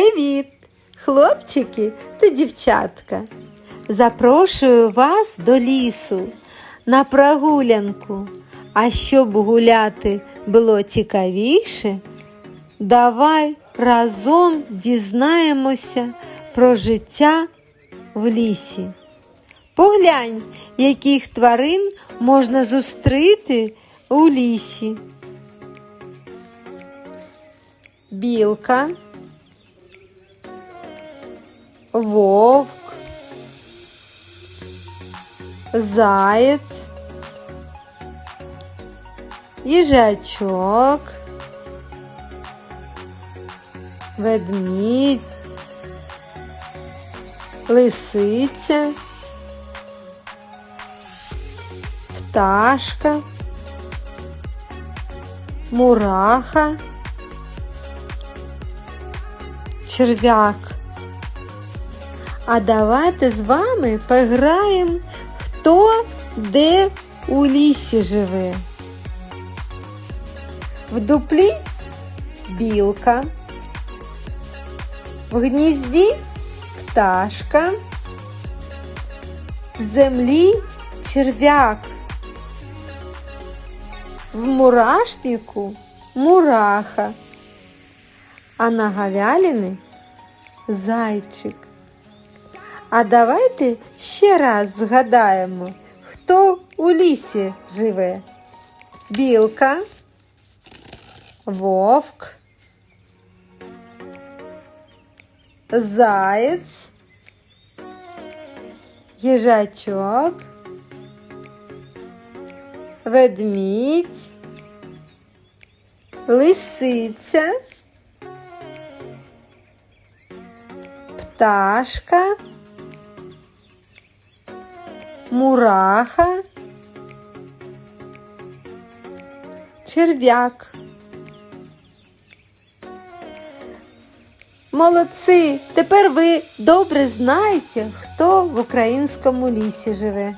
Привіт, хлопчики та дівчатка. Запрошую вас до лісу на прогулянку. А щоб гуляти було цікавіше, давай разом дізнаємося про життя в лісі. Поглянь, яких тварин можна зустріти у лісі. Білка, вовк, заєць, їжачок, ведмідь, лисиця, пташка, мураха, черв'як. А давайте з вами пограємо, хто де у лісі живе. В дуплі білка, в гнізді пташка, в землі черв'як, в мурашнику мураха, а на галяліни зайчик. А давайте ще раз згадаємо, хто у лісі живе. Білка, вовк, заєць, їжачок, ведмідь, лисиця, пташка, мураха, черв'як. Молодці! Тепер ви добре знаєте, хто в українському лісі живе.